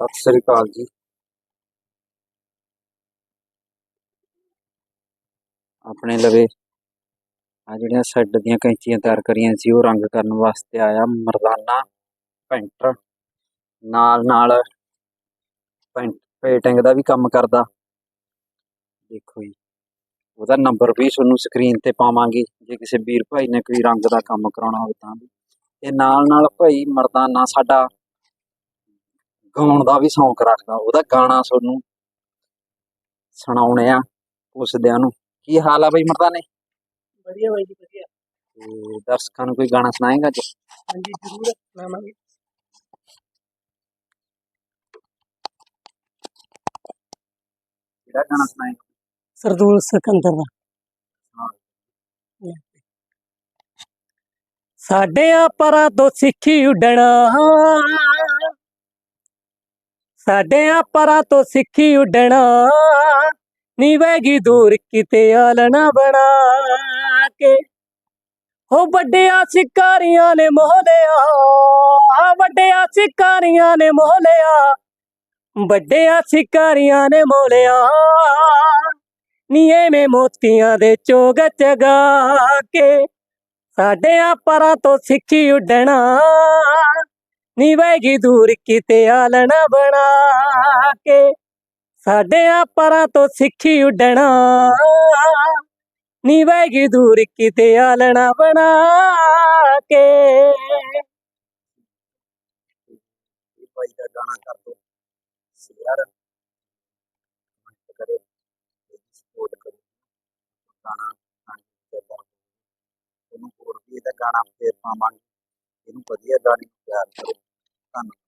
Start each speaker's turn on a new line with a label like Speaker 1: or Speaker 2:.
Speaker 1: ਸਤਿ ਸ੍ਰੀ ਅਕਾਲ ਜੀ। ਆਪਣੇ ਲਵੇ, ਆ ਜਿਹੜੀਆਂ ਸੈੱਡ ਦੀਆਂ ਕੈਂਚੀਆਂ ਤਿਆਰ ਕਰੀਆਂ ਸੀ, ਉਹ ਰੰਗ ਕਰਨ ਵਾਸਤੇ ਆਇਆ ਮਰਦਾਨਾ ਪੈਂਟਰ ਨਾਲ ਨਾਲ ਪੈਂਟ, ਪੇਟਿੰਗ ਦਾ ਵੀ ਕੰਮ ਕਰਦਾ। ਦੇਖੋ ਜੀ, ਉਹਦਾ ਨੰਬਰ ਵੀ ਤੁਹਾਨੂੰ ਸਕਰੀਨ ਤੇ ਪਾਵਾਂਗੇ। ਜੇ ਕਿਸੇ ਵੀਰ ਭਾਈ ਨੇ ਕੋਈ ਰੰਗ ਦਾ ਕੰਮ ਕਰਾਉਣਾ ਹੋਵੇ ਤਾਂ ਵੀ। ਤੇ ਨਾਲ ਨਾਲ ਭਾਈ ਮਰਦਾਨਾ ਸਾਡਾ ਗਾਉਣ ਦਾ ਵੀ ਸ਼ੌਂਕ ਰੱਖਦਾ। ਉਹਦਾ ਗਾਣਾ ਤੁਹਾਨੂੰ ਸੁਣਾਉਣੇ ਆ ਪੁੱਛਦਿਆਂ ਨੂੰ। ਕੀ ਹਾਲ ਆ ਬਈ ਮਰਦਾਨੇ
Speaker 2: ਵਧੀਆ ਬਾਈ ਜੀ ਵਧੀਆ।
Speaker 1: ਤੇ ਦਰਸ਼ਕਾਂ ਨੂੰ ਕੋਈ ਗਾਣਾ ਸੁਣਾਏਗਾ ਅੱਜ?
Speaker 2: ਹਾਂਜੀ ਜ਼ਰੂਰ ਸੁਣਾਵਾਂਗੇ।
Speaker 1: ਕਿਹੜਾ ਗਾਣਾ ਸੁਣਾਏਗਾ?
Speaker 2: ਸਰਦੂਲ ਸਿਕੰਦਰ ਦਾ। ਸਾਡੇ ਪਰਾਂ ਤੋਂ ਸਿੱਖੀ ਉੱਡਣਾ। ਸਾਡਿਆਂ ਆ ਪਰਾਂ ਤੋਂ ਸਿੱਖੀ ਉੱਡਣਾ, ਨੀਵੇਗੀ ਦੂਰ ਕਿਤੇ ਆਲਣਾ ਬਣਾ ਕੇ। ਹੋ ਵੱਡਿਆ ਸ਼ਿਕਾਰੀਆਂ ਨੇ ਮੋਹ ਲਿਆ, ਵੱਡਿਆ ਸ਼ਿਕਾਰੀਆਂ ਨੇ ਮੋਹ ਲਿਆ, ਵੱਡਿਆ ਸ਼ਿਕਾਰੀਆਂ ਨੇ ਮੋਹ ਲਿਆ। ਨੀ ਐਵੇਂ ਮੋਤੀਆਂ ਦੇ ਚੋਗ ਚਗਾ ਕੇ, ਸਾਡੇ ਆ ਪਰਾਂ ਤੋਂ ਸਿੱਖੀ ਉੱਡਣਾ ਨੀ ਵੈਗੀ ਦੂਰ ਕਿਤੇ ਆਲਣਾ ਬਣਾ ਕੇ। ਸਾਡੇ ਪਰਾਂ ਤੋਂ ਸਿੱਖੀ ਉੱਡਣਾ। ਨੀ ਵੈਗੀ ਦੂਰ ਕਿਤੇ ਆਲਣਾ ਬਣਾ ਕੇ।
Speaker 1: ਭਾਈ ਦਾ ਗਾਣਾ ਕਰ ਦੋ। ਸ਼ੇਅਰ ਕਰੇ। ਸਪੋਰਟ ਕਰੋ। ਗਾਣਾ। ਇਹਨੂੰ ਹੋਰ ਵੀ ਇਹਦਾ ਗਾਣਾ ਫੇਰ ਪਾਵਾਂਗੇ। ਇਹਨੂੰ ਵਧੀਆ ਗਾਣੇ ਨੂੰ ਪਿਆਰ ਕਰੋ। Tama.